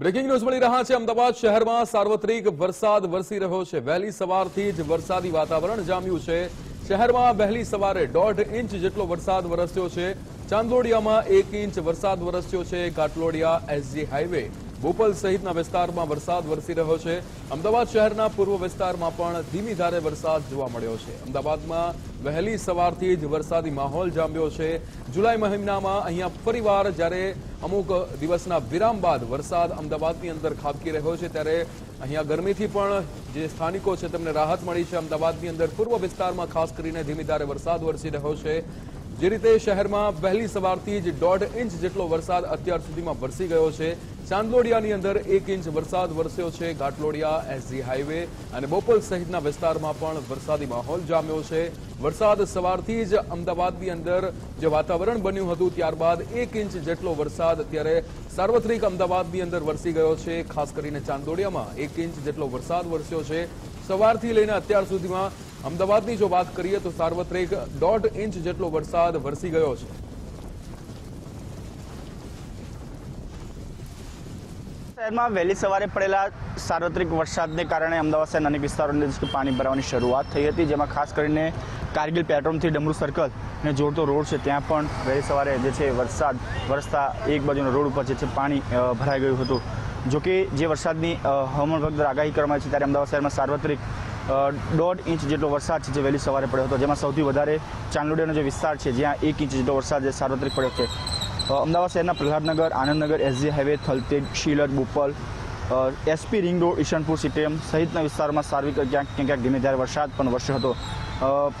Breaking news મળી રહ્યા છે અમદાવાદ શહેરમાં સાર્વત્રિક વરસાદ વરસી રહ્યો છે. વહેલી સવારથી જ વરસાદી વાતાવરણ જામ્યું છે. શહેરમાં વહેલી સવારે દોઢ ઇંચ જેટલો વરસાદ વરસ્યો છે. ચાંદોડિયામાં એક ઇંચ વરસાદ વરસ્યો છે. કાટલોડિયા, એસજી હાઈવે, બોપલ સહિતના વિસ્તારમાં વરસાદ વરસી રહ્યો છે. અમદાવાદ શહેરના પૂર્વ વિસ્તારમાં પણ ધીમી ધારે વરસાદ જોવા મળ્યો છે. અમદાવાદમાં વહેલી સવારથી જ વરસાદી માહોલ જામ્યો છે. જુલાઈ મહિનામાં અહીંયા ફરીવાર જ્યારે અમુક દિવસના વિરામ બાદ વરસાદ અમદાવાદની અંદર ખાબકી રહ્યો છે ત્યારે અહીંયા ગરમીથી પણ જે સ્થાનિકો છે તેમને રાહત મળી છે. અમદાવાદની અંદર પૂર્વ વિસ્તારમાં ખાસ કરીને ધીમી ધારે વરસાદ વરસી રહ્યો છે. જે રીતે શહેરમાં વહેલી સવારથી જ દોઢ ઇંચ જેટલો વરસાદ અત્યાર સુધીમાં વરસી ગયો છે. ચાંદલોડિયાની અંદર એક ઇંચ વરસાદ વરસ્યો છે. ઘાટલોડિયા, એસજી હાઈવે અને બોપલ સહિતના વિસ્તારમાં પણ વરસાદી માહોલ જામ્યો છે. વરસાદ સવારથી જ અમદાવાદની અંદર જે વાતાવરણ બન્યું હતું, ત્યારબાદ એક ઇંચ જેટલો વરસાદ અત્યારે સાર્વત્રિક અમદાવાદની અંદર વરસી ગયો છે. ખાસ કરીને ચાંદોડિયામાં એક ઇંચ જેટલો વરસાદ વરસ્યો છે. સવારથી લઈને અત્યાર સુધીમાં અમદાવાદની જો વાત કરીએ તો સાર્વત્રિક દોઢ ઇંચ જેટલો વરસાદ વરસી ગયો છે. શહેરમાં વહેલી સવારે પડેલા સાર્વત્રિક વરસાદને કારણે અમદાવાદ શહેરના અનેક વિસ્તારોની પાણી ભરાવાની શરૂઆત થઈ હતી, જેમાં ખાસ કરીને કારગિલ પેટ્રોલથી ડમરૂ સર્કલ ને જોડતો રોડ છે, ત્યાં પણ વહેલી સવારે જે છે વરસાદ વરસતા એક બાજુનો રોડ ઉપર જે છે પાણી ભરાઈ ગયું હતું. જો કે જે વરસાદની હવામાન દ્વારા આગાહી કરવામાં આવી છે, ત્યારે અમદાવાદ શહેરમાં સાર્વત્રિક દોઢ ઇંચ જેટલો વરસાદ છે જે વહેલી સવારે પડ્યો હતો, જેમાં સૌથી વધારે ચાંદલોડિયાનો જે વિસ્તાર છે, જ્યાં એક ઇંચ જેટલો વરસાદ જે સાર્વત્રિક પડ્યો છે. અમદાવાદ શહેરના Prahladnagar, Anandnagar SG highway Thaltej, શીલર, Bopal SP ring road Isanpur CTM સહિતના વિસ્તારમાં સાર્વિક ક્યાંક ક્યાંક ક્યાંક ધીમે ધારે વરસાદ પણ વરસ્યો હતો.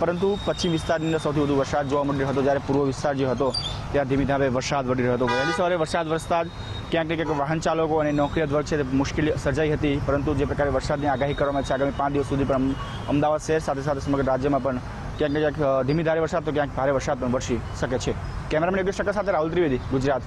પરંતુ પશ્ચિમ વિસ્તારની અંદર સૌથી વધુ વરસાદ જોવા મળી રહ્યો હતો જ્યારે પૂર્વ વિસ્તાર જે હતો, ત્યાં ધીમે ધારે વરસાદ વળી રહ્યો હતો. વહેલી સવારે વરસાદ વરસતા જ ક્યાંક ને ક્યાંક વાહન ચાલકો અને નોકરિયાત વર્ગ છે તે મુશ્કેલી સર્જાઈ હતી, પરંતુ જે પ્રકારે વરસાદની આગાહી કરવામાં છે, આગામી પાંચ દિવસ સુધી પણ અમદાવાદ શહેર સાથે સાથે સમગ્ર રાજ્યમાં પણ ક્યાંક ક્યાંક ધીમી ધારે વરસાદ તો ક્યાંક ભારે વરસાદ પણ વરસી શકે છે. કેમેરામેન યોગેશ ઠક્કર સાથે રાહુલ ત્રિવેદી, ગુજરાત.